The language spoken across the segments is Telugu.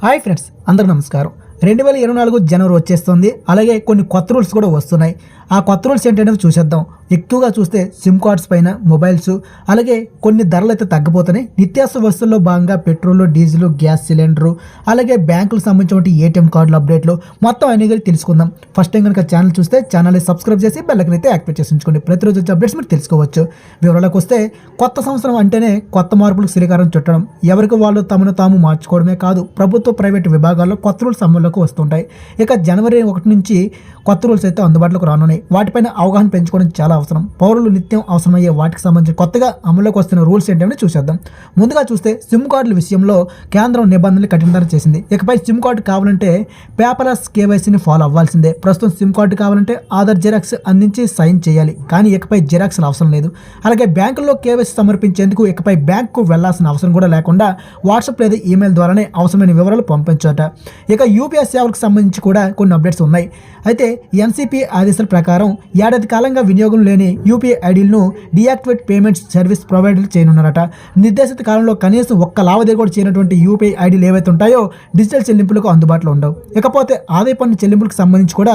హాయ్ ఫ్రెండ్స్ అందరూ నమస్కారం. రెండు వేల ఇరవై నాలుగు జనవరి వచ్చేస్తుంది. అలాగే కొన్ని కొత్త రూల్స్ కూడా వస్తున్నాయి. ఆ కొత్త రూల్స్ ఏంటంటే చూసేద్దాం. ఎక్కువగా చూస్తే సిమ్ కార్డ్స్ పైన మొబైల్స్. అలాగే కొన్ని ధరలు అయితే తగ్గిపోతున్నాయి. నిత్యావసర వస్తువుల్లో భాగంగా పెట్రోల్ డీజిల్ గ్యాస్ సిలిండరు అలాగే బ్యాంకులకు సంబంధించిన ఏటీఎం కార్డుల అప్డేట్లు మొత్తం అన్ని గురించి తెలుసుకుందాం. ఫస్ట్ టైం కనుక ఛానల్ చూస్తే ఛానల్ని సబ్స్క్రైబ్ చేసి బెల్లకన్ అయితే యాక్టివేట్ చేసి ఉంచుకోండి ప్రతిరోజు వచ్చే అప్డేట్స్ మీరు తెలుసుకోవచ్చు. వివరాలకు వస్తే కొత్త సంవత్సరం అంటేనే కొత్త మార్పులకు శ్రీకారం చుట్టడం. ఎవరికి వాళ్ళు తమను తాము మార్చుకోవడమే కాదు ప్రభుత్వ ప్రైవేటు విభాగాల్లో కొత్త రూల్స్ అమల్లోకి వస్తుంటాయి. ఇక జనవరి ఒకటి నుంచి కొత్త రూల్స్ అయితే అందుబాటులోకి రానున్నాయి. వాటిపైన అవగాహన పెంచుకోవడం చాలా అవసరం. పౌరులు నిత్యం అవసరమయ్యే వాటికి సంబంధించి కొత్తగా అమల్లోకి వస్తున్న రూల్స్ ఏంటని చూసేద్దాం. ముందుగా చూస్తే సిమ్ కార్డుల విషయంలో కేంద్రం నిబంధనలు కఠినతరం చేసింది. ఇకపై సిమ్ కార్డు కావాలంటే పేపర్లెస్ కేవైసీని ఫాలో అవ్వాల్సిందే. ప్రస్తుతం సిమ్ కార్డు కావాలంటే ఆధార్ జిరాక్స్ అందించి సైన్ చేయాలి. కానీ ఇకపై జిరాక్స్లు అవసరం లేదు. అలాగే బ్యాంకుల్లో కేవైసీ సమర్పించేందుకు ఇకపై బ్యాంకుకు వెళ్ళాల్సిన అవసరం కూడా లేకుండా వాట్సాప్ లేదా ఈమెయిల్ ద్వారానే అవసరమైన వివరాలు పంపించట. ఇక యూపీఐ సేవలకు సంబంధించి కూడా కొన్ని అప్డేట్స్ ఉన్నాయి. అయితే ఎన్సీపీ ఆదేశాల ప్రకారం ఏడాది కాలంగా వినియోగం లేని యూపీఐ ఐడీలను డియాక్టివేట్ పేమెంట్స్ సర్వీస్ ప్రొవైడర్లు చేయనున్నారట. నిర్దేశిత కాలంలో కనీసం ఒక్క లావాదేవీ కూడా చేయనటువంటి యూపీఐ ఐడీలు ఏవైతే ఉంటాయో డిజిటల్ చెల్లింపులకు అందుబాటులో ఉండవు. ఇకపోతే ఆదాయ పన్ను చెల్లింపులకు సంబంధించి కూడా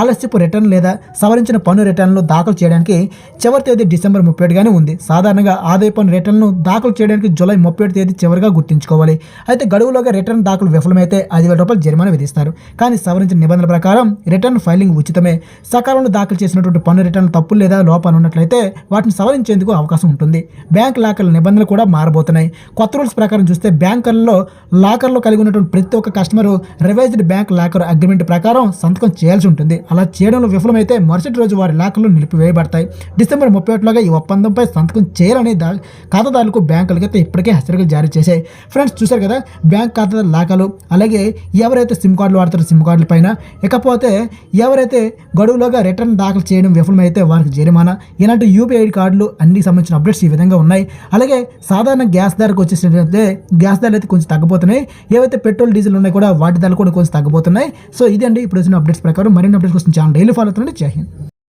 ఆలస్యపు రిటర్న్ లేదా సవరించిన పన్ను రిటర్న్లు దాఖలు చేయడానికి చివరి తేదీ డిసెంబర్ ముప్పై ఏడుగానే ఉంది. సాధారణంగా ఆదాయ పన్ను రిటర్న్ను దాఖలు చేయడానికి జూలై ముప్పై తేదీ చివరిగా గుర్తుంచుకోవాలి. అయితే గడువులోగా రిటర్న్ దాఖలు విఫలమైతే ఐదు వేల రూపాయలు జరిమానా విధిస్తారు కానీ సవరించిన నిబంధనల ప్రకారం రిటర్న్ ఫైలింగ్ ఉచితమే. సకాలంలో దాఖలు చేసినటువంటి పన్ను రిటర్న్ తప్పులు లేదా లోపాలు ఉన్నట్లయితే వాటిని సవరించేందుకు అవకాశం ఉంటుంది. బ్యాంక్ లాకర్ల నిబంధనలు కూడా మారబోతున్నాయి. కొత్త రూల్స్ ప్రకారం చూస్తే బ్యాంకర్లలో లాకర్లో కలిగి ఉన్నటువంటి ప్రతి ఒక్క customer revised bank locker agreement ప్రకారం సంతకం చేయాల్సి ఉంటుంది. అలా చేయడంలో విఫలమైతే మరుసటి రోజు వారి లాకర్లు నిలిపివేయబడతాయి. డిసెంబర్ ముప్పై ఒకటిలోగా ఈ ఒప్పందంపై సంతకం చేయాలని దా ఖాతాదారులకు బ్యాంకులకైతే అయితే ఇప్పటికే హెచ్చరికలు జారీ చేశాయి. ఫ్రెండ్స్ చూశారు కదా? బ్యాంక్ ఖాతాదారు లాకర్లు. అలాగే ఎవరైతే సిమ్ సిమ్ కార్డులు వాడతారు సిమ్ కార్డుల పైన. ఇకపోతే ఎవరైతే గడువులోగా రిటర్న్ దాఖలు చేయడం విఫలమైతే వారికి జరిమానా. ఇలాంటి యూపీఐ కార్డులు అన్ని సంబంధించిన అప్డేట్స్ ఈ విధంగా ఉన్నాయి. అలాగే సాధారణ గ్యాస్ ధరకు వచ్చేసినట్లయితే గ్యాస్ ధరలు అయితే కొంచెం తగ్గిపోతున్నాయి. ఏవైతే పెట్రోల్ డీజిల్ ఉన్నాయి కూడా వాటి ధరలు కూడా కొంచెం తగ్గిపోతున్నాయి. సో ఇదండి అండి ఇప్పుడు వచ్చిన అప్డేట్స్ ప్రకారం. మరిన్ని అప్డేట్స్ కోసం ఛానల్ డైలీ ఫాలో అవుతుంది జై హింద్.